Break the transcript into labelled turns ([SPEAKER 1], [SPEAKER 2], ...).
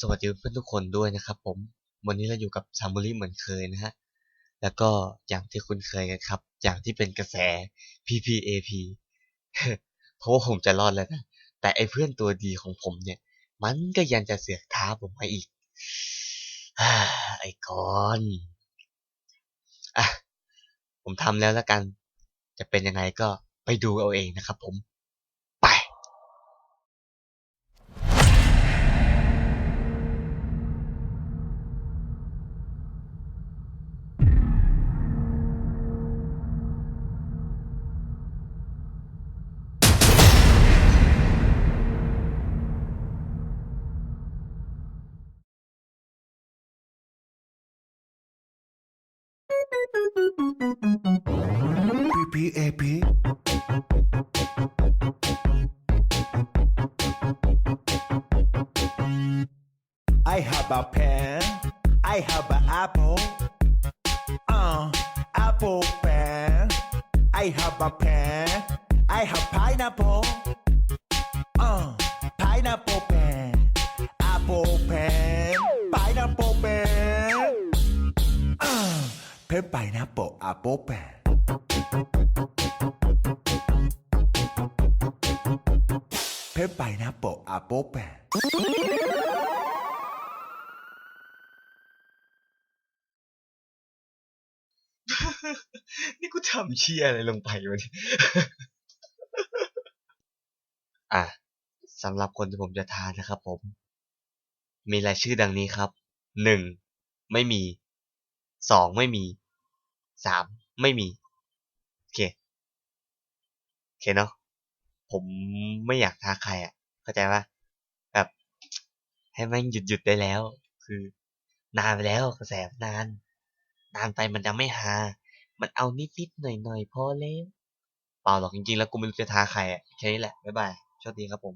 [SPEAKER 1] สวัสดีเพื่อนทุกคนด้วยนะครับผมวันนี้เราอยู่กับซามูริเหมือนเคยนะฮะแล้วก็อย่างที่คุณเคยกันครับ อย่างที่เป็นกระแส PPAP เพราะว่าผมจะรอดแล้วนะแต่ไอเพื่อนตัวดีของผมเนี่ย มันก็ยังจะเสือกท้าผมมาอีกอไอ้กอนอะผมทำแล้วแล้วกัน จะเป็นยังไงก็ไปดูเอาเองนะครับผม
[SPEAKER 2] PPAP I have a pen. I have an apple. Uh apple pen. I have a pen. I have pineapple. Uh pineapple pen pen pineapple apple pen เพชรไปนะโปะอาโปแป
[SPEAKER 1] นี่กูทำเชียอะไรลงไปวะเนี่ยอะสำหรับคนที่ผมจะทานนะครับผม มีรายชื่อดังนี้ครับหนึ่งไม่มี สองไม่มีสามไม่มี โอเค โอเคเนาะผมไม่อยากท้าใครอะ เข้าใจปะแบบให้ม่งหยุดหยุดได้แล้ว คือ นานไปแล้วกระแสนาน นานไปมันจะไม่ฮามันเอานิดๆหน่อยๆพอแล้วเปล่าหรอกจริงๆแล้วกูไม่รู้จะท้าใครอะแค่นี้แหละบ๊ายบายโชคดีครับผม